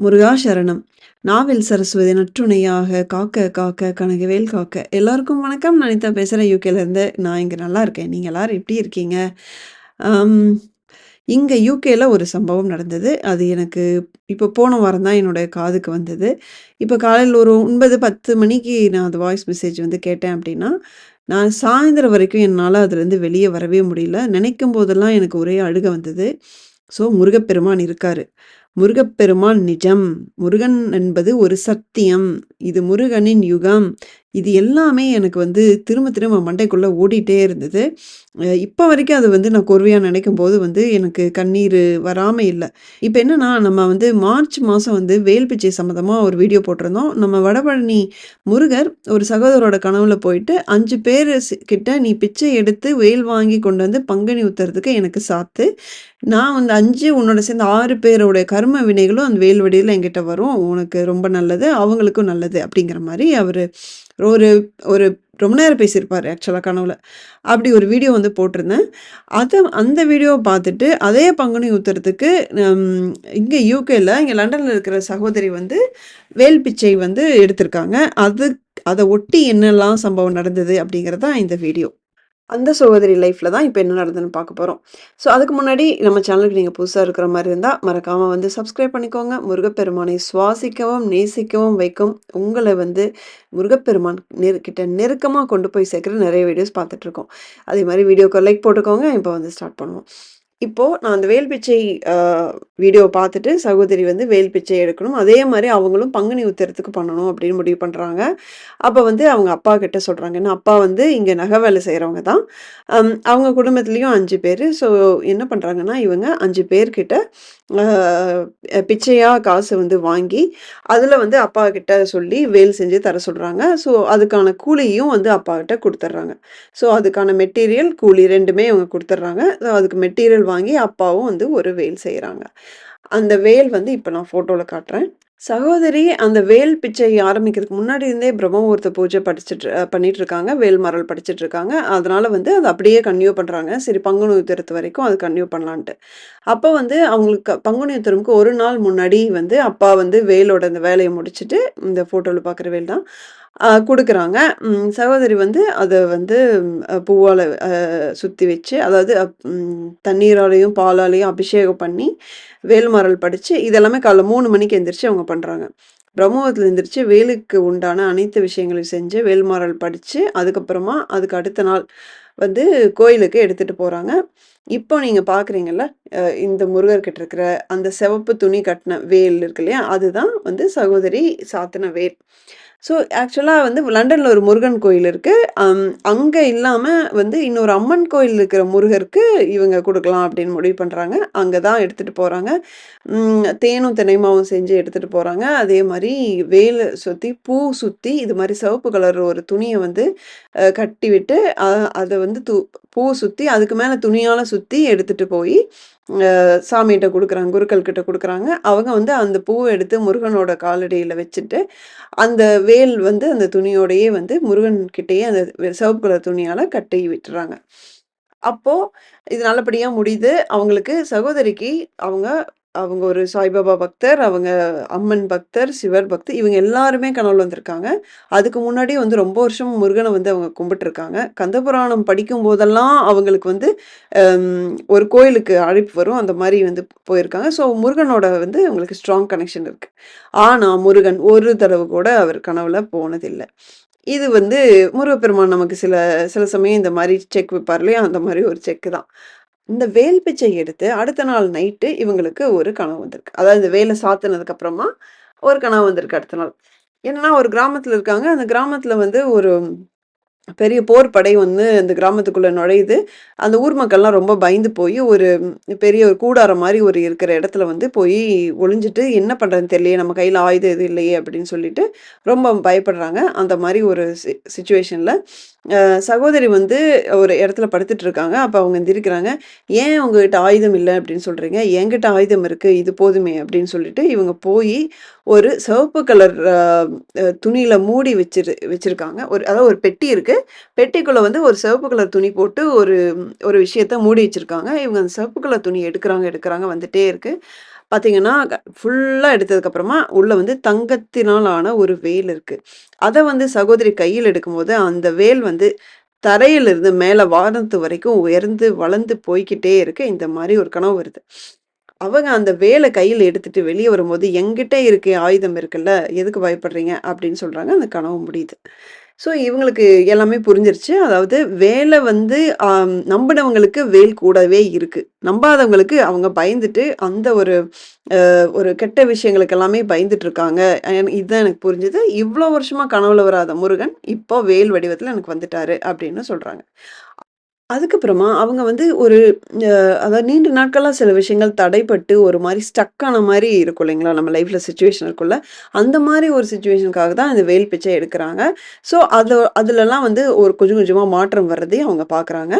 முருகா சரணம். நாவில் சரஸ்வதி நற்றுணையாக காக்க காக்க கனகவேல் காக்க. எல்லாருக்கும் வணக்கம். நான் அனிதா பேசுகிறேன் யூகேலேருந்து நான் இங்கே நல்லா இருக்கேன். நீங்கள் எல்லாரும் எப்படி இருக்கீங்க? இங்கே யூகேல ஒரு சம்பவம் நடந்தது. அது எனக்கு இப்போ போன வாரம் தான் என்னோட காதுக்கு வந்தது. இப்போ காலையில் ஒரு ஒன்பது பத்து மணிக்கு நான் அது வாய்ஸ் மெசேஜ் வந்து கேட்டேன் அப்படின்னா நான் சாயந்தரம் வரைக்கும் என்னால் அதுலேருந்து வெளியே வரவே முடியல. நினைக்கும் போதெல்லாம் எனக்கு ஒரே அழுக வந்தது. ஸோ முருகப்பெருமான் இருக்கார். முருகப்பெருமான் நிஜம். முருகன் என்பது ஒரு சத்தியம். இது முருகனின் யுகம். இது எல்லாமே எனக்கு வந்து திரும்ப திரும்ப மண்டைக்குள்ளே ஓடிட்டே இருந்தது. இப்போ வரைக்கும் அது வந்து நான் கோர்வையாக நினைக்கும் போது வந்து எனக்கு கண்ணீர் வராமல் இல்லை. இப்போ என்னென்னா நம்ம வந்து மார்ச் மாதம் வந்து வேல் பிச்சை சம்மந்தமாக ஒரு வீடியோ போட்டிருந்தோம். நம்ம வடபழனி முருகர் ஒரு சகோதரோட கனவுல போயிட்டு அஞ்சு பேர் கிட்ட நீ பிச்சை எடுத்து வேல் வாங்கி கொண்டு வந்து பங்குனி ஊத்துறதுக்கு எனக்கு சாத்து. நான் வந்து அஞ்சு உன்னோட சேர்ந்து ஆறு பேரோட கர்ம வினைகளும் அந்த வேல்வடியில் என்கிட்ட வரும். உனக்கு ரொம்ப நல்லது அவங்களுக்கும் நல்லது அப்படிங்கிற மாதிரி அவர் ஒரு ஒரு ரொம்ப நேரம் பேசியிருப்பார் ஆக்சுவலாக கனவுல. அப்படி ஒரு வீடியோ வந்து போட்டிருந்தேன். அதை அந்த வீடியோவை பார்த்துட்டு அதே பங்குனி ஊத்துறதுக்கு இங்கே யூகேல இங்கே லண்டனில் இருக்கிற சகோதரி வந்து வேல் பிச்சை வந்து எடுத்திருக்காங்க. அது அதை ஒட்டி என்னெல்லாம் சம்பவம் நடந்தது அப்படிங்கிறதான் இந்த வீடியோ அந்த சகோதரி லைஃப்பில் தான் இப்போ என்ன நடந்ததுன்னு பார்க்க போகிறோம் ஸோ அதுக்கு முன்னாடி நம்ம சேனலுக்கு நீங்கள் புதுசாக இருக்கிற மாதிரி இருந்தால் மறக்காமல் வந்து சப்ஸ்கிரைப் பண்ணிக்கோங்க. முருகப்பெருமானை சுவாசிக்கவும் நேசிக்கவும் வைக்கும் உங்களை வந்து முருகப்பெருமான் நெருக்கிட்ட நெருக்கமாக கொண்டு போய் சேர்க்குற நிறைய வீடியோஸ் பார்த்துட்ருக்கோம் அதே மாதிரி வீடியோக்கு லைக் போட்டுக்கோங்க. இப்போ வந்து ஸ்டார்ட் பண்ணுவோம். இப்போது நான் அந்த வேல் பிச்சை வீடியோ பார்த்துட்டு சகோதரி வந்து வேல் பிச்சை எடுக்கணும். அதே மாதிரி அவங்களும் பங்குனி உத்தரத்துக்கு பண்ணணும் அப்படின்னு முடிவு பண்ணுறாங்க அப்போ வந்து அவங்க அப்பா கிட்ட சொல்கிறாங்க ஏன்னா அப்பா வந்து இங்கே நகை வேலை செய்கிறவங்க தான். அவங்க குடும்பத்துலேயும் அஞ்சு பேர். ஸோ என்ன பண்ணுறாங்கன்னா இவங்க அஞ்சு பேர்கிட்ட பிச்சையாக காசு வந்து வாங்கி அதில் வந்து அப்பா கிட்ட சொல்லி வேல் செஞ்சு தர சொல்கிறாங்க ஸோ அதுக்கான கூலியும் வந்து அப்பா கிட்ட கொடுத்துட்றாங்க. ஸோ அதுக்கான மெட்டீரியல் கூலி ரெண்டுமே அவங்க கொடுத்துட்றாங்க. ஸோ அதுக்கு மெட்டீரியல் வாங்கி அப்பாவும் வந்து ஒரு வேல் செய்கிறாங்க அந்த வேல் வந்து இப்போ நான் ஃபோட்டோவில் காட்டுறேன். சகோதரி அந்த வேல் பிச்சை ஆரம்பிக்கிறதுக்கு முன்னாடி இருந்தே பிரம்மமுகூர்த்த பூஜை படிச்சுட்டு பண்ணிட்டு இருக்காங்க வேல் மரல் படிச்சுட்டு இருக்காங்க அதனால வந்து அதை அப்படியே கன்யூ பண்ணுறாங்க சரி பங்குனி உத்திரத்து வரைக்கும் அது கன்யூ பண்ணலான்ட்டு. அப்போ வந்து அவங்களுக்கு பங்குனி உத்திரமுக்கு ஒரு நாள் முன்னாடி வந்து அப்பா வந்து வேலோட அந்த வேலையை முடிச்சுட்டு இந்த ஃபோட்டோவில் பார்க்குற வேல் தான். கொடுக்குறாங்க. சகோதரி வந்து அதை வந்து பூவால் சுற்றி வச்சு அதாவது தண்ணீராலையும் பாலாலையும் அபிஷேகம் பண்ணி வேல்மாரல் படித்து இதெல்லாமே காலைல மூணு மணிக்கு எந்திரிச்சு அவங்க பண்ணுறாங்க பிரம்மோகத்தில் எந்திரிச்சு வேலுக்கு உண்டான அனைத்து விஷயங்களையும் செஞ்சு வேல்மாரல் படித்து அதுக்கப்புறமா அதுக்கு அடுத்த நாள் வந்து கோயிலுக்கு எடுத்துகிட்டு போகிறாங்க இப்போ நீங்கள் பார்க்குறீங்கல்ல இந்த முருகர்கிட்ட இருக்கிற அந்த சிவப்பு துணி கட்டின வேல் இருக்கு இல்லையா அதுதான் வந்து சகோதரி சாத்தின வேல். ஸோ ஆக்சுவலாக வந்து லண்டனில் ஒரு முருகன் கோயில் இருக்குது அங்கே இல்லாமல் வந்து இன்னொரு அம்மன் கோயில் இருக்கிற முருகருக்கு இவங்க கொடுக்கலாம் அப்படின்னு முடிவு பண்ணுறாங்க அங்கே தான் எடுத்துகிட்டு போகிறாங்க தேனும் தினைமாவும் செஞ்சு எடுத்துகிட்டு போகிறாங்க அதே மாதிரி வேலை சுற்றி பூ சுற்றி இது மாதிரி சிவப்பு கலர் ஒரு துணியை வந்து கட்டி விட்டு அதை வந்து து பூ சுற்றி அதுக்கு மேலே துணியால் சுற்றி எடுத்துகிட்டு போய் சாமிகிட்ட கொடுக்குறாங்க குருக்கள் கிட்ட கொடுக்குறாங்க. அவங்க வந்து அந்த பூவை எடுத்து முருகனோட காலடியில் வச்சுட்டு அந்த வேல் வந்து அந்த துணியோடையே வந்து முருகன் கிட்டேயே அந்த சிவப்பு கலர் துணியால் கட்டி விட்டுறாங்க. அப்போது இது நல்லபடியாக முடியுது. அவங்களுக்கு சகோதரிக்கு அவங்க அவங்க ஒரு சாய்பாபா பக்தர் அவங்க அம்மன் பக்தர் சிவர் பக்தர் இவங்க எல்லாருமே கனவுல வந்திருக்காங்க. அதுக்கு முன்னாடி வந்து ரொம்ப வருஷம் முருகனை வந்து அவங்க கும்பிட்டுருக்காங்க. கந்தபுராணம் படிக்கும் போதெல்லாம் அவங்களுக்கு வந்து ஒரு கோயிலுக்கு அழைப்பு வரும். அந்த மாதிரி வந்து போயிருக்காங்க. ஸோ முருகனோட வந்து அவங்களுக்கு ஸ்ட்ராங் கனெக்ஷன் இருக்கு. ஆனால் முருகன் ஒரு தடவை கூட அவர் கனவுல போனதில்லை. இது வந்து முருகப்பெருமான் நமக்கு சில சில சமயம் இந்த மாதிரி செக் வைப்பார் இல்லையா? அந்த மாதிரி ஒரு செக் தான். இந்த வேல் பிச்சை எடுத்து அடுத்த நாள் நைட்டு இவங்களுக்கு ஒரு கனவு வந்திருக்கு. அதாவது இந்த வேலை சாத்தினதுக்கு அப்புறமா ஒரு கனவு வந்திருக்கு அடுத்த நாள். என்னன்னா ஒரு கிராமத்துல இருக்காங்க. அந்த கிராமத்துல வந்து ஒரு பெரிய போர் படை வந்து அந்த கிராமத்துக்குள்ளே நுழையுது. அந்த ஊர் மக்கள்லாம் ரொம்ப பயந்து போய் ஒரு பெரிய ஒரு கூடாரம் மாதிரி ஒரு இருக்கிற இடத்துல வந்து போய் ஒளிஞ்சிட்டு என்ன பண்ணுறதுன்னு தெரியலையே நம்ம கையில் ஆயுதம் எதுவும் இல்லையே அப்படின்னு சொல்லிட்டு ரொம்ப பயப்படுறாங்க. அந்த மாதிரி ஒரு சுச்சுவேஷனில் சகோதரி வந்து ஒரு இடத்துல படுத்துட்டு இருக்காங்க அப்போ அவங்க எந்திரிக்கிறாங்க. ஏன் உங்ககிட்ட ஆயுதம் இல்லை? அப்படின்னு சொல்கிறீங்க என்கிட்ட ஆயுதம் இருக்குது இது போதுமே. அப்படின்னு சொல்லிட்டு இவங்க போய் ஒரு சிவப்பு கலர் துணியில் மூடி வச்சிரு வச்சுருக்காங்க. ஒரு அதாவது ஒரு பெட்டி இருக்குது பெட்டிக்குள்ளே வந்து ஒரு சிவப்பு கலர் துணி போட்டு ஒரு ஒரு விஷயத்த மூடி வச்சுருக்காங்க. இவங்க அந்த சிவப்பு கலர் துணி எடுக்கிறாங்க எடுக்கிறாங்க வந்துட்டே இருக்குது பார்த்தீங்கன்னா, ஃபுல்லாக எடுத்ததுக்கப்புறமா, உள்ளே வந்து தங்கத்தினால் ஆன ஒரு வேல் இருக்குது அதை வந்து சகோதரி கையில் எடுக்கும்போது, அந்த வேல் வந்து தரையிலிருந்து மேலே வானத்து வரைக்கும் உயர்ந்து வளர்ந்து போய்க்கிட்டே இருக்கு. இந்த மாதிரி ஒரு கனவு வருது. அவங்க அந்த வேலை கையில் எடுத்துட்டு வெளியே வரும்போது, எங்கிட்ட இருக்கே ஆயுதம் இருக்குல்ல, எதுக்கு பயப்படுறீங்க?" அப்படின்னு சொல்கிறாங்க அந்த கனவு முடியுது. ஸோ இவங்களுக்கு எல்லாமே புரிஞ்சிருச்சு. அதாவது வேலை வந்து நம்பினவங்களுக்கு நம்புனவங்களுக்கு வேல் கூடவே இருக்குது நம்பாதவங்களுக்கு அவங்க பயந்துட்டு அந்த ஒரு ஒரு கெட்ட விஷயங்களுக்கு எல்லாமே பயந்துட்டு இருக்காங்க. இதுதான் எனக்கு புரிஞ்சது. இவ்வளோ வருஷமாக கனவுல வராத முருகன், இப்போ வேல் வடிவத்தில் எனக்கு வந்துட்டாரு அப்படின்னு சொல்கிறாங்க அதுக்கப்புறமா அவங்க வந்து ஒரு அதாவது நீண்ட நாட்களாக சில விஷயங்கள் தடைப்பட்டு ஒரு மாதிரி ஸ்டக் ஆன இருக்கும் இல்லைங்களா? நம்ம லைஃப்பில் சுச்சுவேஷன் இருக்கும்ல. அந்த மாதிரி ஒரு சுச்சுவேஷனுக்காக தான் இந்த வேல் பிச்சை எடுக்கிறாங்க ஸோ அது அதுலலாம் வந்து ஒரு கொஞ்சம் கொஞ்சமாக மாற்றம் வர்றதையும் அவங்க பார்க்குறாங்க.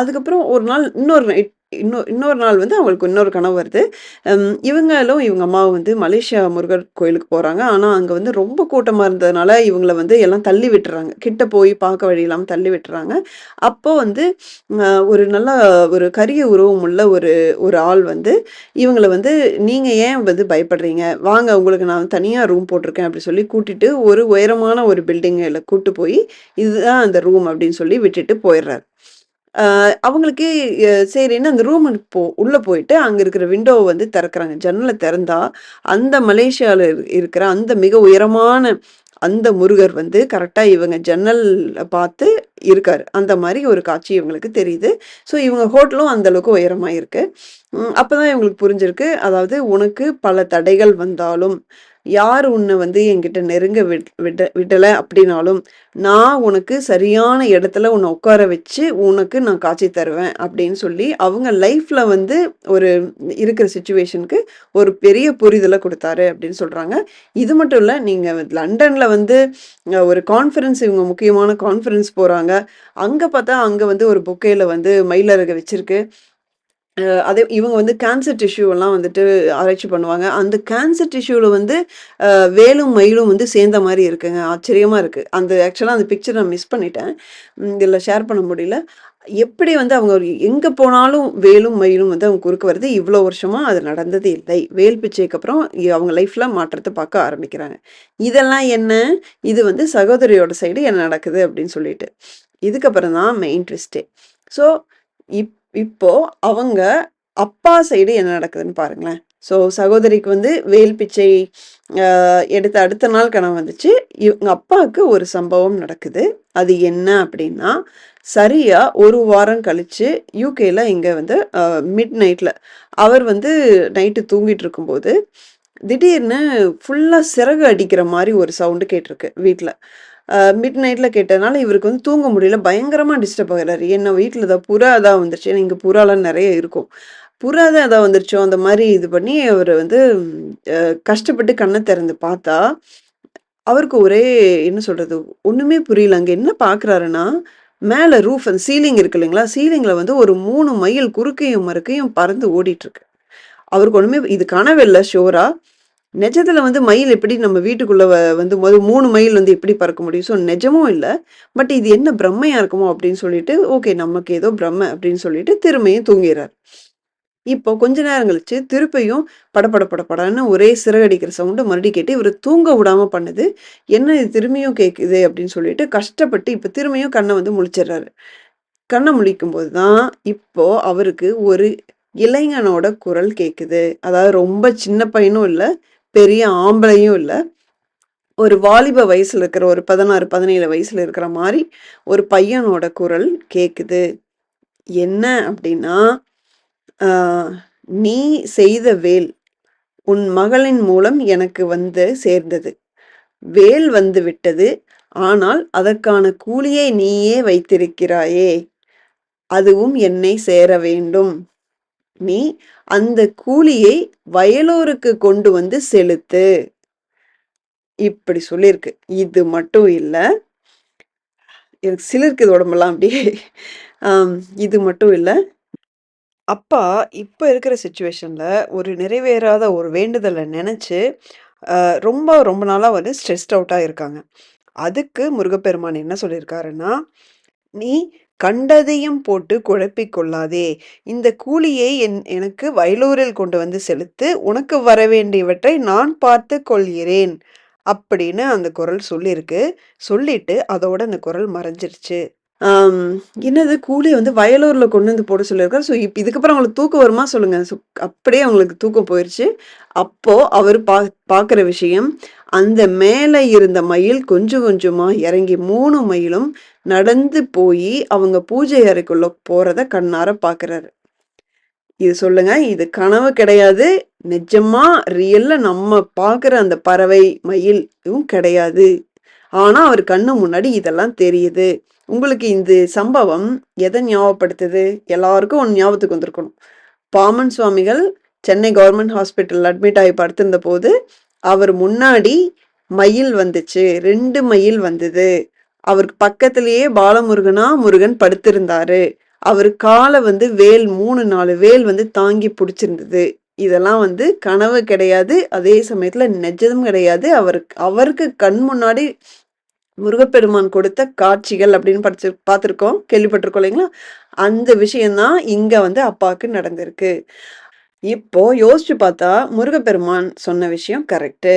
அதுக்கப்புறம் ஒரு நாள் இன்னொரு நைட் இன்னொரு இன்னொரு நாள் வந்து அவங்களுக்கு இன்னொரு கனவு வருது. இவங்களும் இவங்க அம்மாவும் வந்து மலேசியா முருகர் கோயிலுக்கு போகிறாங்க ஆனால் அங்கே வந்து ரொம்ப கூட்டமாக இருந்ததுனால, இவங்கள வந்து எல்லாம் தள்ளி விட்டுறாங்க கிட்ட போய் பார்க்க வழி இல்லாமல் தள்ளி விட்டுறாங்க அப்போ வந்து ஒரு நல்ல ஒரு கரிய உருவம் உள்ள ஒரு ஒரு ஆள் வந்து, இவங்களை வந்து நீங்கள் ஏன் வந்து பயப்படுறீங்க? வாங்க உங்களுக்கு நான் தனியாக ரூம் போட்டிருக்கேன்" அப்படி சொல்லி கூட்டிட்டு ஒரு உயரமான ஒரு பில்டிங்கில் கூட்டு போய், "இதுதான் அந்த ரூம்" அப்படின்னு சொல்லி விட்டுட்டு போயிடுறாரு அவங்களுக்கு சரின்னு அந்த ரூமுக்கு போ உள்ளே போயிட்டு அங்கே இருக்கிற விண்டோவை வந்து திறக்கிறாங்க ஜன்னலை திறந்தா, அந்த மலேசியாவில் இருக்கிற அந்த மிக உயரமான அந்த முருகர் வந்து கரெக்டாக இவங்க ஜன்னல் பார்த்து இருக்கார் அந்த மாதிரி ஒரு காட்சி இவங்களுக்கு தெரியுது. ஸோ இவங்க ஹோட்டலும் அந்த அளவுக்கு இருக்குது அப்போ தான் இவங்களுக்கு புரிஞ்சிருக்கு. அதாவது உனக்கு பல தடைகள் வந்தாலும், யார் உன்ன வந்து என்கிட்ட நெருங்க விட் விட விடலை அப்படின்னாலும், நான் உனக்கு சரியான இடத்துல உன்ன உட்கார வச்சு, உனக்கு நான் காட்சி தருவேன் அப்படின்னு சொல்லி, அவங்க லைஃப்பில் வந்து ஒரு இருக்கிற சுச்சுவேஷனுக்கு ஒரு பெரிய புரிதலை கொடுத்தாரு அப்படின்னு சொல்கிறாங்க இது மட்டும் இல்லை நீங்கள் லண்டனில் வந்து ஒரு கான்ஃபரன்ஸ் இவங்க முக்கியமான கான்ஃபரன்ஸ் போகிறாங்க அங்கே பார்த்தா, அங்கே வந்து ஒரு புக்கையில் வந்து மயிலறகு வச்சுருக்கு. அதே இவங்க வந்து கேன்சர் டிஷ்யூலாம் வந்துட்டு ஆராய்ச்சி பண்ணுவாங்க. அந்த கேன்சர் டிஷ்யூவில் வந்து வேலும், மயிலும் வந்து சேர்ந்த மாதிரி இருக்குங்க. ஆச்சரியமாக இருக்குது அந்த ஆக்சுவலாக அந்த பிக்சர் நான் மிஸ் பண்ணிட்டேன். இதில் ஷேர் பண்ண முடியல. எப்படி வந்து அவங்க எங்கே போனாலும் வேலும், மயிலும் வந்து அவங்க குறுக்க வருது. இவ்வளோ வருஷமாக அது நடந்தது இல்லை. வேல் பிச்சைக்கு அப்புறம் அவங்க லைஃப்பில் மாற்றத்தை பார்க்க ஆரம்பிக்கிறாங்க. இதெல்லாம் என்ன? இது வந்து சகோதரியோட சைடு என்ன நடக்குது அப்படின்னு சொல்லிட்டு. இதுக்கப்புறம் தான் மெயின் ட்விஸ்ட்டே. ஸோ இப் இப்போ அவங்க அப்பா சைடு என்ன நடக்குதுன்னு பாருங்களேன். ஸோ சகோதரிக்கு வந்து வேல் பிச்சை எடுத்த அடுத்த நாள் கனவு வந்துச்சு. இவங்க அப்பாவுக்கு ஒரு சம்பவம் நடக்குது. அது என்ன அப்படின்னா, சரியாக ஒரு வாரம் கழித்து யூகேல இங்கே வந்து மிட் நைட்டில் அவர் வந்து நைட்டு தூங்கிட்டு இருக்கும்போது, திடீர்னு ஃபுல்லாக சிறகு அடிக்கிற மாதிரி ஒரு சவுண்டு கேட்டிருக்கு வீட்டில் மிட் நைட்டில் கேட்டதுனால இவருக்கு வந்து தூங்க முடியல. பயங்கரமாக டிஸ்டர்ப் ஆகிறாரு என்ன வீட்டில் தான் புறா இதாக வந்துருச்சு. ஏன்னா புறாலாம் நிறைய இருக்கும். புறா தான் இதாக வந்துருச்சோ அந்த மாதிரி இது பண்ணி அவர் வந்து கஷ்டப்பட்டு கண்ணை திறந்து பார்த்தா, அவருக்கு ஒரே என்ன சொல்கிறது ஒன்றுமே புரியல. அங்கே என்ன பார்க்குறாருன்னா, மேலே ரூஃப் அந்த சீலிங் இருக்கு இல்லைங்களா? சீலிங்கில் வந்து ஒரு மூணு மைல் குறுக்கையும், மறுக்கையும் பறந்து ஓடிட்டுருக்கு. அவருக்கு ஒன்றுமே இது கனவில்லை ஷோராக நிஜத்தில் வந்து மயில் எப்படி நம்ம வீட்டுக்குள்ளே வ வந்து மொத 3 மயில் வந்து எப்படி பறக்க முடியும்? ஸோ நிஜமும் இல்லை பட் இது என்ன பிரம்மையாக இருக்குமோ அப்படின்னு சொல்லிட்டு, ஓகே நமக்கு ஏதோ பிரம்ம அப்படின்னு சொல்லிட்டு திரும்பியும் தூங்கிறார் இப்போ கொஞ்ச நேரம் கழிச்சு திருப்பியும் பட பட பட ஒரே சிறகடிக்கிற சவுண்டை மறுபடியும் கேட்டு இவர் தூங்க விடாமல் பண்ணுது. என்ன இது திரும்பியும் கேட்குது அப்படின்னு சொல்லிட்டு கஷ்டப்பட்டு இப்போ திரும்பியும் கண்ணை வந்து முழிச்சிடுறாரு. கண்ண முழிக்கும்போது தான் இப்போ அவருக்கு ஒரு இளைஞனோட குரல் கேட்குது. அதாவது ரொம்ப சின்ன பையனும் இல்லை பெரிய ஆம்பளையும் இல்லை ஒரு வாலிப வயசில் இருக்கிற ஒரு பதினாறு பதினேழு வயசில் இருக்கிற மாதிரி ஒரு பையனோட குரல் கேட்குது. என்ன அப்படின்னா, "நீ செய்த வேல் உன் மகளின் மூலம் எனக்கு வந்து சேர்ந்தது. வேல் வந்து விட்டது. ஆனால் அதற்கான கூலியை நீயே வைத்திருக்கிறாயே! அதுவும் என்னை சேர வேண்டும். நீ அந்த கூலியை வயலூருக்கு கொண்டு வந்து செலுத்து." இப்படி சொல்லியிருக்கு. இது மட்டும் இல்லை எனக்கு சிலிர்க்குது உடம்பெல்லாம் அப்படியே. இது மட்டும் இல்லை அப்பா இப்போ இருக்கிற சுச்சுவேஷனில் ஒரு நிறைவேறாத ஒரு வேண்டுதலை நினச்சி ரொம்ப ரொம்ப நாளாக வந்து ஸ்ட்ரெஸ்ட் அவுட்டாக இருக்காங்க. அதுக்கு முருகப்பெருமான் என்ன சொல்லியிருக்காருன்னா, "நீ கண்டதையும் போட்டு குழப்பிக் கொள்ளாதே. இந்த கூலியை என் எனக்கு வயலூரில் கொண்டு வந்து செலுத்து. உனக்கு வரவேண்டியவற்றை நான் பார்த்து கொள்கிறேன். அப்படின்னு அந்த குரல் சொல்லியிருக்கு. சொல்லிட்டு அதோட அந்த குரல் மறைஞ்சிருச்சு. என்னது கூலியை வந்து வயலூரில் கொண்டு வந்து போட சொல்லியிருக்காரு. ஸோ, இப்போ இதுக்கப்புறம் அவங்களுக்கு தூக்கம் வருமா சொல்லுங்க? ஸோ, அப்படியே அவங்களுக்கு தூக்கம் போயிடுச்சு அப்போது அவர் பா பார்க்குற விஷயம், அந்த மேலே இருந்த மயில் கொஞ்சம் கொஞ்சமாக இறங்கி மூணு மயிலும் நடந்து போய் அவங்க பூஜை அறைக்குள்ள போகிறத கண்ணார பார்க்குறாரு. இது சொல்லுங்க, இது கனவு கிடையாது. நிஜமா ரியல்ல நம்ம பார்க்குற அந்த பறவை, மயிலும் கிடையாது. ஆனால் அவர் கண்ணு முன்னாடி இதெல்லாம் தெரியுது. உங்களுக்கு இந்த சம்பவம் எதை ஞாபகப்படுத்துது? எல்லாருக்கும் ஒன்று ஞாபகத்துக்கு வந்திருக்கணும். பாமன் சுவாமிகள் சென்னை கவர்மெண்ட் ஹாஸ்பிட்டல் அட்மிட் ஆகி படுத்திருந்தபோது, அவர் முன்னாடி மயில் வந்துச்சு. ரெண்டு மயில் வந்தது. அவருக்கு பக்கத்திலேயே பாலமுருகனா முருகன் படுத்திருந்தாரு. அவர் காலை வந்து வேல் 3, 4 வேல் வந்து தாங்கி பிடிச்சிருந்தது இதெல்லாம் வந்து கனவு கிடையாது. அதே சமயத்துல நெஜதும் கிடையாது. அவருக்கு அவருக்கு கண் முன்னாடி முருகப்பெருமான் கொடுத்த காட்சிகள் அப்படின்னு படிச்சு பார்த்துருக்கோம். கேள்விப்பட்டிருக்கோம் இல்லைங்களா? அந்த விஷயம் தான் வந்து அப்பாவுக்கு நடந்திருக்கு. இப்போ யோசிச்சு பார்த்தா, முருகப்பெருமான் சொன்ன விஷயம் கரெக்ட்டு.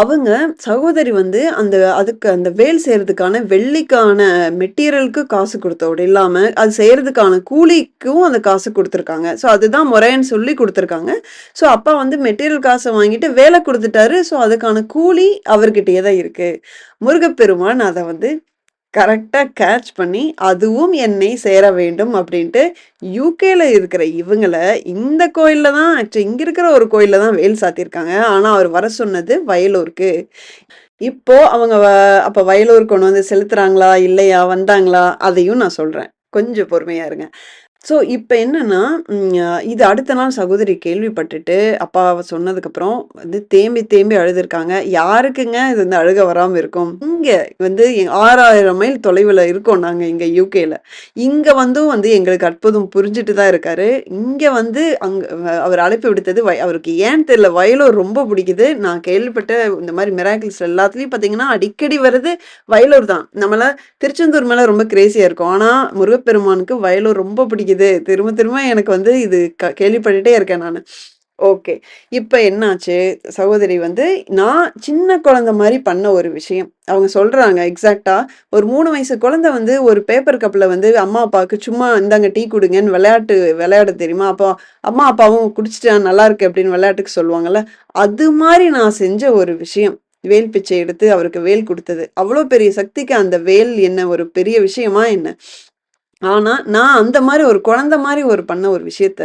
அவங்க சகோதரி வந்து அந்த அதுக்கு அந்த வேல் செய்யறதுக்கான வெள்ளிக்கான மெட்டீரியலுக்கு காசு கொடுத்தோடு இல்லாம, அது செய்யறதுக்கான கூலிக்கும் அந்த காசு கொடுத்துருக்காங்க ஸோ, அதுதான் முறைன்னு சொல்லி கொடுத்துருக்காங்க ஸோ, அப்பா வந்து மெட்டீரியல் காசை வாங்கிட்டு வேலை கொடுத்துட்டாரு ஸோ, அதுக்கான கூலி அவர்கிட்டயே தான் இருக்கு. முருகப்பெருமான் அதை வந்து கரெக்டாக கேட்ச் பண்ணி, அதுவும் என்னை சேர வேண்டும் அப்படின்ட்டு யூகேல இருக்கிற இவங்கள இந்த கோயிலில் தான் ஆக்சுவலி இங்கே இருக்கிற ஒரு கோயிலில் தான் வேல் சாத்தியிருக்காங்க. ஆனால் அவர் வர சொன்னது வயலூருக்கு. இப்போ அவங்க வ அப்போ வயலூர் கொண்டு வந்து செலுத்துறாங்களா? இல்லையா? வந்தாங்களா? அதையும் நான் சொல்கிறேன் கொஞ்சம் பொறுமையாக இருங்க. ஸோ, இப்போ என்னன்னா, ம் இது அடுத்த நாள் சகோதரி கேள்விப்பட்டுட்டு, அப்பா சொன்னதுக்கப்புறம் வந்து தேம்பி தேம்பி அழுதுருக்காங்க. யாருக்குங்க இது வந்து அழுக வராமல் இருக்கும்? இங்கே வந்து 6000 மைல் தொலைவில் இருக்கோம் நாங்கள் இங்கே யூகேல இங்கே வந்தும் வந்து எங்களுக்கு அற்புதம் புரிஞ்சுட்டு தான் இருக்காரு. இங்கே வந்து அங்கே அவர் அழைப்பு விடுத்தது வய அவருக்கு ஏன்னு தெரியல. வயலூர் ரொம்ப பிடிக்குது. நான் கேள்விப்பட்ட இந்த மாதிரி மிராக்கிள்ஸ் எல்லாத்துலேயும் பார்த்தீங்கன்னா, அடிக்கடி வர்றது வயலூர் தான். நம்மலாம் திருச்செந்தூர் மேலே ரொம்ப கிரேசியாக இருக்கும் ஆனால் முருகப்பெருமானுக்கு வயலூர் ரொம்ப பிடிக்குது. திரும்ப திரும்ப எனக்கு வந்து இது க கேள்விப்பட்டுட்டே இருக்கேன் நான் ஓகே. இப்போ என்னாச்சு? சகோதரி வந்து நான் சின்ன குழந்தை மாதிரி பண்ண ஒரு விஷயம். அவங்க சொல்கிறாங்க எக்ஸாக்டாக ஒரு மூணு வயசு குழந்தை வந்து ஒரு பேப்பர் கப்பில் வந்து அம்மா, அப்பாவுக்கு சும்மா இந்தாங்க டீ கொடுங்கன்னு விளையாட்டு விளையாட தெரியுமா? அப்போ அம்மா, அப்பாவும் குடிச்சுட்டு நல்லாருக்கு அப்படின்னு விளையாட்டுக்கு சொல்லுவாங்கல்ல. அது மாதிரி நான் செஞ்ச ஒரு விஷயம். வேல் பிச்சை எடுத்து அவருக்கு வேல் கொடுத்தது அவ்வளோ பெரிய சக்திக்கு அந்த வேல் என்ன ஒரு பெரிய விஷயமா என்ன? ஆனா, நான் அந்த மாதிரி ஒரு குழந்தை மாதிரி ஒரு பண்ண ஒரு விஷயத்த,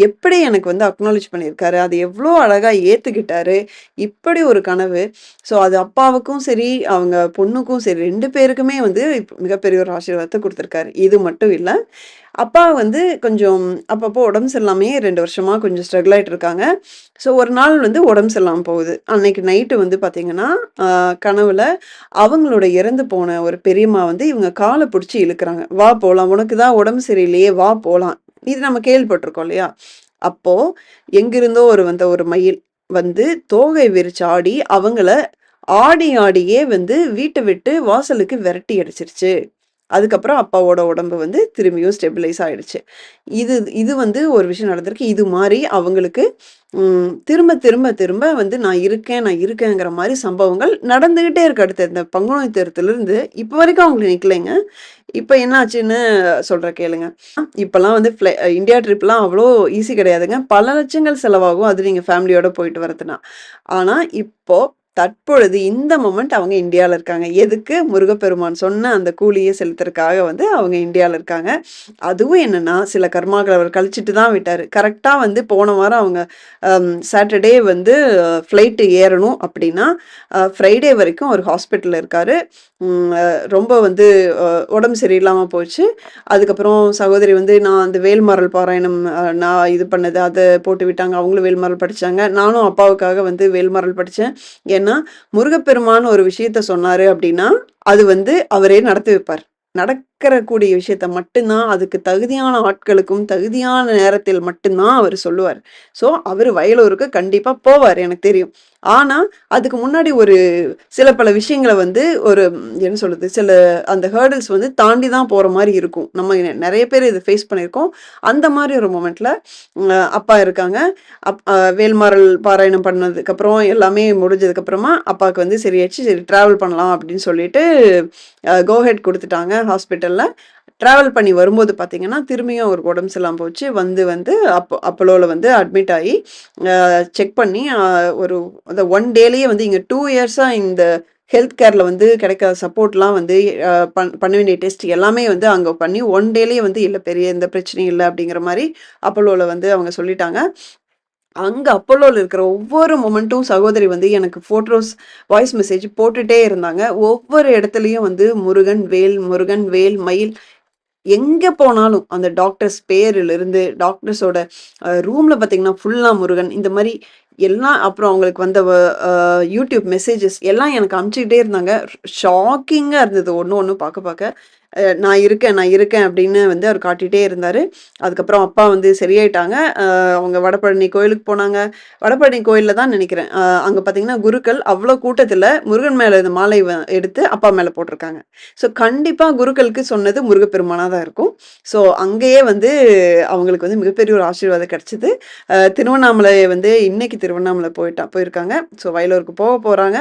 எப்படி எனக்கு வந்து அக்னாலேஜ் பண்ணியிருக்காரு. அது எவ்வளோ அழகா ஏத்துக்கிட்டாரு. இப்படி ஒரு கனவு. ஸோ, அது அப்பாவுக்கும் சரி, அவங்க பொண்ணுக்கும் சரி ரெண்டு பேருக்குமே வந்து மிகப்பெரிய ஒரு ஆசீர்வாதத்தை கொடுத்துருக்காரு இது மட்டும் இல்லை அப்பா வந்து கொஞ்சம் அப்பப்போ உடம்பு சரியில்லாமே ரெண்டு வருஷமாக கொஞ்சம் ஸ்ட்ரகிள் ஆகிட்டு இருக்காங்க. ஸோ, ஒரு நாள் வந்து உடம்பு சரியில்லாமல் போகுது. அன்னைக்கு நைட்டு வந்து பார்த்தீங்கன்னா, கனவுல அவங்களோட இறந்து போன ஒரு பெரியம்மா வந்து இவங்க காலை பிடிச்சி இழுக்கிறாங்க "வா போகலாம் உனக்கு தான் உடம்பு சரியில்லையே, வா போகலாம் இது நம்ம கேள்விப்பட்டிருக்கோம் இல்லையா? அப்போ எங்கிருந்தோ ஒரு வந்த ஒரு மயில் வந்து தோகை விரிச்சு ஆடி, அவங்கள ஆடி ஆடியே வந்து வீட்டை விட்டு வாசலுக்கு விரட்டி அடிச்சிருச்சு. அதுக்கப்புறம் அப்பாவோட உடம்பு வந்து திரும்பியும் ஸ்டெபிலைஸ் ஆயிடுச்சு. இது இது வந்து ஒரு விஷயம் நடந்திருக்கு. இது மாதிரி அவங்களுக்கு திரும்ப திரும்ப திரும்ப வந்து நான் இருக்கேன், நான் இருக்கேங்கிற மாதிரி சம்பவங்கள் நடந்துகிட்டே இருக்கு. அடுத்த இந்த பங்குனி உத்திரத்திலிருந்து இப்போ வரைக்கும் அவங்களுக்கு நிற்கலைங்க இப்போ என்ன ஆச்சுன்னு சொல்றேன் கேளுங்க. இப்போல்லாம் வந்து ஃப்ளை இந்தியா ட்ரிப்லாம் அவ்வளோ ஈஸி கிடையாதுங்க. பல லட்சங்கள் செலவாகும். அது நீங்கள் ஃபேமிலியோட போயிட்டு வரதுனா. ஆனால் இப்போது தற்பொழுது இந்த மொமெண்ட் அவங்க இந்தியாவில் இருக்காங்க. எதுக்கு? முருகப்பெருமான் சொன்ன அந்த கூலியை செலுத்துறதுக்காக வந்து அவங்க இந்தியாவில் இருக்காங்க. அதுவும் என்னன்னா, சில கர்மாக்கள அவர் கழிச்சிட்டு தான் விட்டார் கரெக்டாக வந்து போன வாரம் அவங்க um, சாட்டர்டே வந்து uh, ஃப்ளைட்டு ஏறணும் அப்படின்னா, uh, ஃப்ரைடே வரைக்கும் அவர் ஹாஸ்பிட்டலில் இருக்காரு. ரொம்ப வந்து உடம்பு சரியில்லாமல் போச்சு. அதுக்கப்புறம் சகோதரி வந்து நான் அந்த வேல்மரல் பாராயணம் நான் இது பண்ணது அதை போட்டு விட்டாங்க. அவங்களும் வேல்மரல் படிச்சாங்க. நானும் அப்பாவுக்காக வந்து வேல்மரல் படித்தேன் ஏன்னா, முருகப்பெருமான் ஒரு விஷயத்த சொன்னார் அப்படின்னா, அது வந்து அவரே நடத்தி வைப்பார். நடக் கேட்கறக்கூடிய விஷயத்த மட்டும்தான் அதுக்கு தகுதியான ஆட்களுக்கும், தகுதியான நேரத்தில் மட்டும்தான் அவர் சொல்லுவார் ஸோ, அவர் வயலூருக்கு கண்டிப்பாக போவார் எனக்கு தெரியும். ஆனால் அதுக்கு முன்னாடி ஒரு சில பல விஷயங்களை வந்து ஒரு என்ன சொல்கிறது சில அந்த ஹேர்டில்ஸ் வந்து தாண்டி தான் போகிற மாதிரி இருக்கும். நம்ம நிறைய பேர் இதை ஃபேஸ் பண்ணியிருக்கோம். அந்த மாதிரி ஒரு மூமெண்ட்டில் அப்பா இருக்காங்க. அப் வேல்மாரல் வேல்மாறல் பாராயணம் பண்ணதுக்கப்புறம் எல்லாமே முடிஞ்சதுக்கப்புறமா அப்பாவுக்கு வந்து சரியாச்சு. சரி ட்ராவல் பண்ணலாம் அப்படின்னு சொல்லிட்டு கோஹெட் கொடுத்துட்டாங்க ஹாஸ்பிட்டல் ஹாஸ்பிட்டலில் ட்ராவல் பண்ணி வரும்போது பார்த்தீங்கன்னா, திரும்பியும் அவருக்கு உடம்பு சரியில்லாமல் போச்சு. வந்து வந்து அப்போ அப்போலோல வந்து அட்மிட் ஆகி செக் பண்ணி ஒரு அந்த ஒன் டேலயே வந்து இங்கே டூ இயர்ஸாக இந்த ஹெல்த் கேரில் வந்து கிடைக்காத சப்போர்ட்லாம் வந்து பண் பண்ண வேண்டிய டெஸ்ட் எல்லாமே வந்து அங்கே பண்ணி ஒன் டேலேயே வந்து இல்லை பெரிய எந்த பிரச்சனையும் இல்லை அப்படிங்கிற மாதிரி அப்போலோல வந்து அவங்க சொல்லிட்டாங்க. அங்கே அப்பல்லோவில் இருக்கிற ஒவ்வொரு மொமெண்ட்டும் சகோதரி வந்து எனக்கு ஃபோட்டோஸ், வாய்ஸ் மெசேஜ் போட்டுகிட்டே இருந்தாங்க. ஒவ்வொரு இடத்துலையும் வந்து முருகன், வேல், முருகன், வேல், மயில் எங்கே போனாலும் அந்த டாக்டர்ஸ் பேரிலிருந்து, டாக்டர்ஸோட ரூமில் பார்த்தீங்கன்னா, ஃபுல்லாக முருகன் இந்த மாதிரி எல்லாம் அப்புறம் அவங்களுக்கு வந்த யூடியூப் மெசேஜஸ் எல்லாம் எனக்கு அமுச்சிக்கிட்டே இருந்தாங்க. ஷாக்கிங்காக இருந்தது ஒன்று ஒன்று பார்க்க பார்க்க. நான் இருக்கேன், நான் இருக்கேன் அப்படின்னு வந்து அவர் காட்டிகிட்டே இருந்தார் அதுக்கப்புறம் அப்பா வந்து சரியாயிட்டாங்க. அவங்க வடபழனி கோயிலுக்கு போனாங்க. வடபழனி கோயிலில் தான் நினைக்கிறேன் அங்கே பார்த்தீங்கன்னா, குருக்கள் அவ்வளோ கூட்டத்தில் முருகன் மேலே இந்த மாலை வ எடுத்து அப்பா மேலே போட்டிருக்காங்க. ஸோ, கண்டிப்பாக குருக்களுக்கு சொன்னது முருகப்பெருமானாக தான் இருக்கும். ஸோ, அங்கேயே வந்து அவங்களுக்கு வந்து மிகப்பெரிய ஒரு ஆசீர்வாதம் கிடச்சிது திருவண்ணாமலை வந்து இன்னைக்கு திருவண்ணாமலை போயிட்டா போயிருக்காங்க. ஸோ, வயலூருக்கு போக போகிறாங்க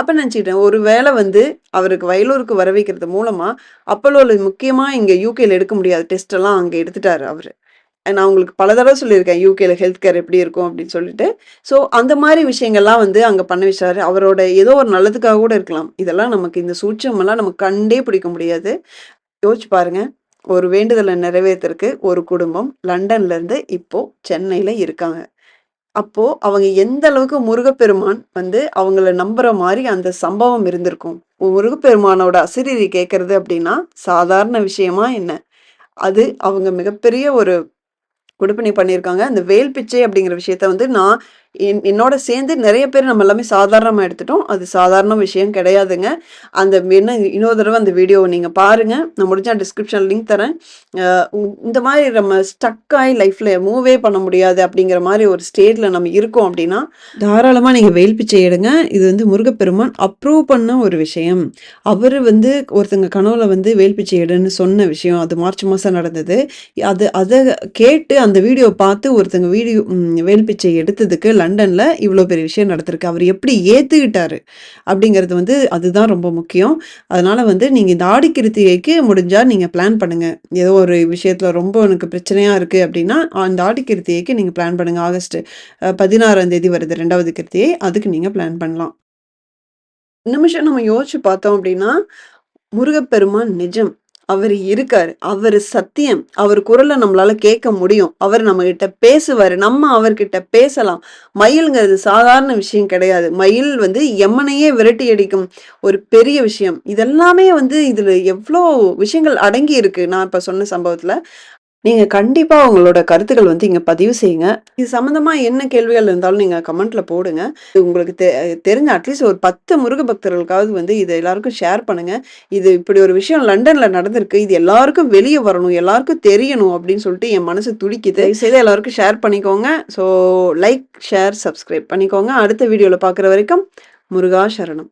அப்போ நினச்சிக்கிட்டேன் ஒரு வேளை வந்து அவருக்கு வயலூருக்கு வர வைக்கிறது மூலமாக அப்போலோல முக்கியமாக இங்கே யூகேயில் எடுக்க முடியாத டெஸ்ட் எல்லாம் அங்கே எடுத்துட்டாரு அவர் நான் உங்களுக்கு பல தடவை சொல்லியிருக்கேன். யூகேல ஹெல்த் கேர் எப்படி இருக்கும் அப்படின்னு சொல்லிட்டு. ஸோ, அந்த மாதிரி விஷயங்கள்லாம் வந்து அங்கே பண்ண வச்சாரு. அவரோட ஏதோ ஒரு நல்லதுக்காக கூட இருக்கலாம். இதெல்லாம் நமக்கு இந்த சூட்சமெல்லாம் நமக்கு கண்டே பிடிக்க முடியாது. யோசிச்சு பாருங்க. ஒரு வேண்டுதலை நிறைவேற்றுறதுக்கு ஒரு குடும்பம் லண்டன்லேருந்து இப்போது இப்போ இருக்காங்க. அப்போ அவங்க எந்த அளவுக்கு முருகப்பெருமான் வந்து அவங்கள நம்புற மாதிரி அந்த சம்பவம் இருந்திருக்கும். முருகப்பெருமானோட அசரீரி கேட்கறது அப்படின்னா, சாதாரண விஷயமா என்ன? அது அவங்க மிகப்பெரிய ஒரு குடுப்பினை பண்ணியிருக்காங்க. அந்த வேல் பிச்சை அப்படிங்கிற விஷயத்த வந்து நான் என்னோட சேர்ந்து நிறைய பேர் நம்ம எல்லாமே சாதாரணமாக எடுத்துட்டோம். அது சாதாரண விஷயம் கிடையாதுங்க. அந்த என்ன இன்னொரு தடவை அந்த வீடியோவை நீங்கள் பாருங்கள் நான் முடிஞ்சால் டிஸ்கிரிப்ஷன் லிங்க் தரேன். இந்த மாதிரி நம்ம ஸ்டக் ஆகி லைஃப்பில் மூவே பண்ண முடியாது அப்படிங்கிற மாதிரி ஒரு ஸ்டேட்டில் நம்ம இருக்கோம் அப்படின்னா, தாராளமாக நீங்கள் வெயில் பிச்சை எடுங்க. இது வந்து முருகப்பெருமான் அப்ரூவ் பண்ண ஒரு விஷயம். அவர் வந்து ஒருத்தங்க கனவுல வந்து வேல் பிச்சை எடுன்னு சொன்ன விஷயம். அது மார்ச் மாதம் நடந்தது. அது அதை கேட்டு அந்த வீடியோ பார்த்து ஒருத்தங்க வீடியோ வேல் பிச்சை எடுத்ததுக்கு லண்டனில் இவ்வளோ பெரிய விஷயம் நடந்திருக்கு. அவர் எப்படி ஏற்றுக்கிட்டாரு அப்படிங்கிறது வந்து அதுதான் ரொம்ப முக்கியம். அதனால் வந்து நீங்கள் இந்த ஆடி கிருத்திகைக்கு முடிஞ்சால் நீங்கள் பிளான் பண்ணுங்கள் ஏதோ ஒரு விஷயத்தில் ரொம்ப எனக்கு பிரச்சனையாக இருக்குது அப்படின்னா, அந்த ஆடி கிருத்திகைக்கு நீங்கள் பிளான் பண்ணுங்கள் ஆகஸ்ட் பதினாறாம் தேதி வருது ரெண்டாவது கிருத்தியை அதுக்கு நீங்கள் பிளான் பண்ணலாம். நிமிஷம் நம்ம யோசிச்சு பார்த்தோம் அப்படின்னா, முருகப்பெருமான் நிஜம். அவர் இருக்காரு. அவர் சத்தியம். அவர் குரலை நம்மளால கேட்க முடியும். அவர் நம்மகிட்ட பேசுவாரு. நம்ம அவர்கிட்ட பேசலாம். மயில்ங்கிறது சாதாரண விஷயம் கிடையாது. மயில் வந்து எம்மனையே விரட்டி அடிக்கும் ஒரு பெரிய விஷயம். இதெல்லாமே வந்து இதுல எவ்வளோ விஷயங்கள் அடங்கி இருக்கு. நான் இப்ப சொன்ன சம்பவத்துல. நீங்க கண்டிப்பா உங்களோட கருத்துக்கள் வந்து இங்க பதிவு செய்யுங்க. இது சம்பந்தமா என்ன கேள்விகள் இருந்தாலும் நீங்க கமெண்ட்ல போடுங்க. உங்களுக்கு தெ தெரிஞ்ச அட்லீஸ்ட் ஒரு 10 முருக பக்தர்களுக்காவது வந்து இதை எல்லாருக்கும் ஷேர் பண்ணுங்க. இது இப்படி ஒரு விஷயம் லண்டன்ல நடந்திருக்கு. இது எல்லாருக்கும் வெளியே வரணும். எல்லாருக்கும் தெரியணும் அப்படின்னு சொல்லிட்டு என் மனசு துடிக்குது. தயவுசெய்து எல்லாருக்கும் ஷேர் பண்ணிக்கோங்க. ஸோ லைக், ஷேர், சப்ஸ்கிரைப் பண்ணிக்கோங்க. அடுத்த வீடியோல பார்க்குற வரைக்கும் முருகா சரணம்.